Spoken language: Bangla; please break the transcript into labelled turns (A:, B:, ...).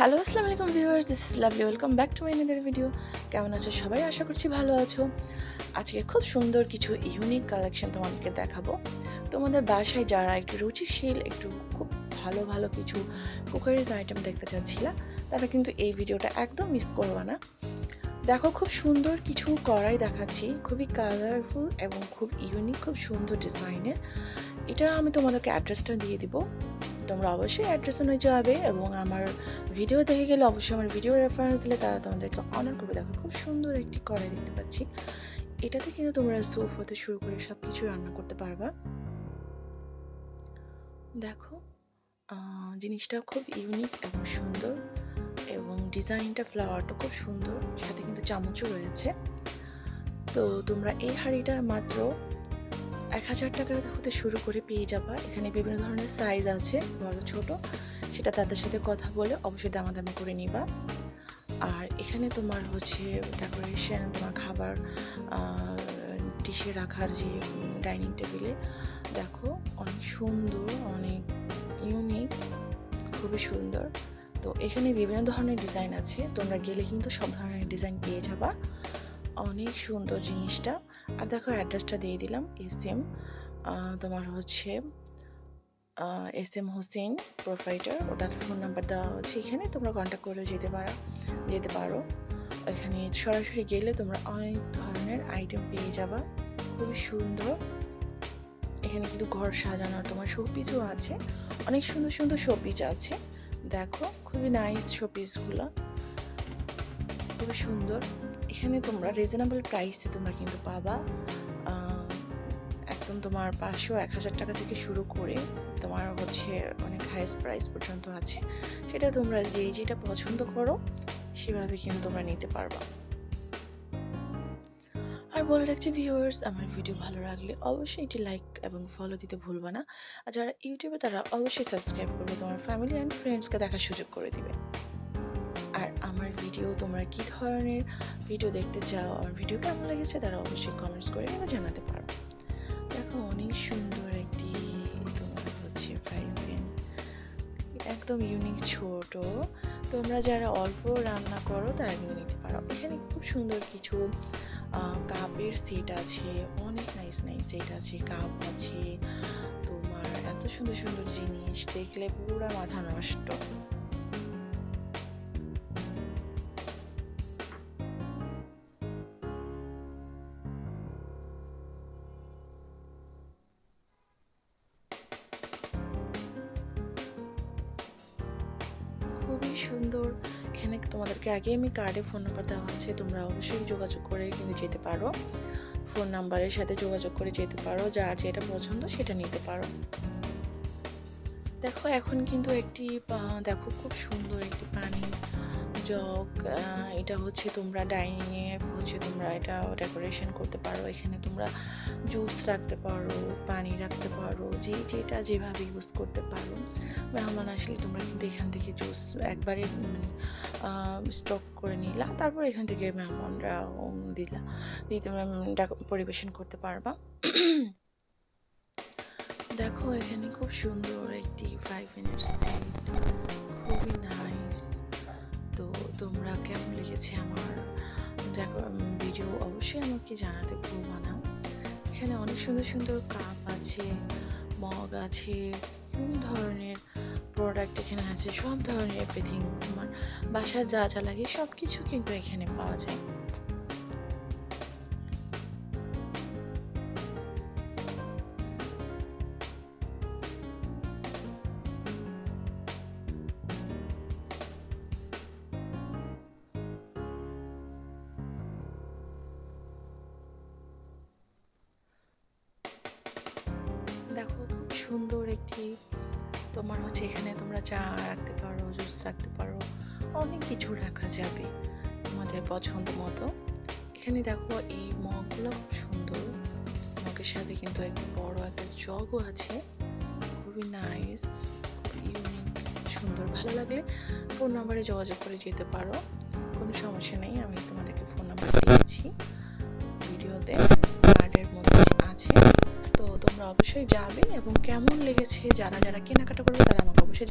A: হ্যালো, আসসালামু আলাইকুম viewers this is lovely welcome back to my another video কেমন আছো সবাই? আশা করছি ভালো আছো। আজকে খুব সুন্দর কিছু ইউনিক কালেকশন তোমাদেরকে দেখাবো। তোমাদের বাসায় যারা একটু রুচিশীল, একটু খুব ভালো ভালো কিছু কুকারিজ আইটেম দেখতে চাচ্ছিলা, তারা কিন্তু এই ভিডিওটা একদম মিস করবে না। দেখো, খুব সুন্দর কিছু কড়াই দেখাচ্ছি। খুবই কালারফুল এবং খুব ইউনিক খুব সুন্দর ডিজাইনের এটা আমি তোমাদেরকে অ্যাড্রেসটা দিয়ে দিব। তোমরা অবশ্যই অ্যাড্রেস অনুযায়ী যাবে এবং আমার ভিডিও দেখে গেলে অবশ্যই আমার ভিডিও রেফারেন্স দিলে তারা তোমাদেরকে অনার করবে। দেখো, খুব সুন্দর একটি কড়াই দেখতে পাচ্ছি। এটাতে কিন্তু তোমরা স্যুপ হতে শুরু করে সব কিছু রান্না করতে পারবা। দেখো জিনিসটা খুব ইউনিক এবং সুন্দর এবং ডিজাইনটা ফ্লাওয়ারটা খুব সুন্দর। সাথে কিন্তু চামচও রয়েছে। তো তোমরা এই হাঁড়িটা মাত্র এক হাজার টাকা হতে শুরু করে পেয়ে যাবা। এখানে বিভিন্ন ধরনের সাইজ আছে, বড়, ছোট। সেটা তাদের সাথে কথা বলে অবশ্যই দামাদামি করে নিবা। আর এখানে তোমার হচ্ছে ডেকোরেশন তোমার খাবার ডিশে রাখার যে ডাইনিং টেবিলে দেখো অনেক সুন্দর, অনেক ইউনিক খুবই সুন্দর। তো এখানে বিভিন্ন ধরনের ডিজাইন আছে। তোমরা গেলে কিন্তু সব ধরনের ডিজাইন পেয়ে যাবা। অনেক সুন্দর জিনিসটা। আর দেখো অ্যাড্রেসটা দিয়ে দিলাম এস এম তোমার হচ্ছে এস এম হোসেন প্রোভাইডার ওটার ফোন নাম্বার দেওয়া হচ্ছে এখানে, তোমরা কন্ট্যাক্ট করে যেতে পারো যেতে পারো। এখানে সরাসরি গেলে তোমরা অনেক ধরনের আইটেম পেয়ে যাবা, খুবই সুন্দর। এখানে কিন্তু ঘর সাজানোর তোমার শোপিসও আছে, অনেক সুন্দর সুন্দর শোপিস আছে। দেখো, খুবই নাইস শোপিসগুলো খুবই সুন্দর। এখানে তোমরা রিজনেবল প্রাইসে তোমরা কিন্তু পাবা। একদম তোমার পাঁচশো, এক হাজার টাকা থেকে শুরু করে তোমার হচ্ছে অনেক হাইয়েস্ট প্রাইস পর্যন্ত আছে। সেটা তোমরা যে যেটা পছন্দ করো, সেভাবে কিন্তু তোমরা নিতে পারবা। আর বলে রাখছি ভিউয়ার্স আমার ভিডিও ভালো লাগলে অবশ্যই এটি লাইক এবং ফলো দিতে ভুলবা না। আর যারা ইউটিউবে, তারা অবশ্যই সাবস্ক্রাইব করবে। তোমার ফ্যামিলি অ্যান্ড ফ্রেন্ডসকে দেখার সুযোগ করে দিবে। ভিডিও তোমরা কি ধরনের ভিডিও দেখতে চাও আমার ভিডিও কেমন লেগেছে তারা অবশ্যই কমেন্টস করে কিন্তু জানাতে পারো। দেখো অনেক সুন্দর একটি তোমার হচ্ছে ফ্রাই প্যান একদম ইউনিক ছোট। তোমরা যারা অল্প রান্না করো তারা কিন্তু নিতে পারো। এখানে খুব সুন্দর কিছু কাপের সেট আছে, অনেক নাইস নাইস সেট আছে, কাপ আছে। তোমার এত সুন্দর সুন্দর জিনিস দেখলে পুরো মাথা নষ্ট। খুবই সুন্দর। এখানে তোমাদেরকে আগে আমি কার্ডে ফোন নাম্বার দেওয়া আছে, তোমরা অবশ্যই যোগাযোগ করে কিন্তু যেতে পারো। ফোন নাম্বারের সাথে যোগাযোগ করে যেতে পারো, যার যেটা পছন্দ সেটা নিতে পারো। দেখো, এখন কিন্তু একটি দেখো, খুব সুন্দর একটি পানি জগ এটা হচ্ছে তোমরা ডাইনিংয়ে হচ্ছে তোমরা এটা ডেকোরেশন করতে পারো এখানে তোমরা জুস রাখতে পারো পানি রাখতে পারো যে যেটা যেভাবে ইউজ করতে পারো। মেহমান আসলে তোমরা কিন্তু এখান থেকে জুস একবারে মানে স্টক করে নিলা তারপর এখান থেকে মেহমানরা দিলা উম, ডাক- পরিবেশন করতে পারবা। দেখো এখানে খুব সুন্দর একটি ফাইভ মিনিট লেগেছে আমার। দেখো ভিডিও অবশ্যই আমাকে জানাতে ভুলবা না। এখানে অনেক সুন্দর সুন্দর কাপ আছে মগ আছে বিভিন্ন ধরনের প্রোডাক্ট এখানে আছে, সব ধরনের এভরিথিং তোমার বাসার যা যা লাগে সব কিছু কিন্তু এখানে পাওয়া যায়। সুন্দর তোমার হচ্ছে এখানে তোমরা চা রাখতে পারো, জুস রাখতে পারো, অনেক কিছু রাখা যাবে তোমাদের পছন্দ মতো। এখানে দেখো এই মগগুলো খুব সুন্দর। মগের সাথে কিন্তু একটা বড় একটা জগও আছে। খুবই নাইস ইউনিক সুন্দর, ভালো লাগলে ফোন নাম্বারে যোগাযোগ করে যেতে পারো। কোনো সমস্যা নেই, আমি তোমাদেরকে ফোন নাম্বার দিয়েছি ভিডিওতে কার্ডের মধ্যে আছে। তোমরা অবশ্যই যাবে এবং কেমন লেগেছে যারা যারা কেনাকাটা করবে তারা আমাকে অবশ্যই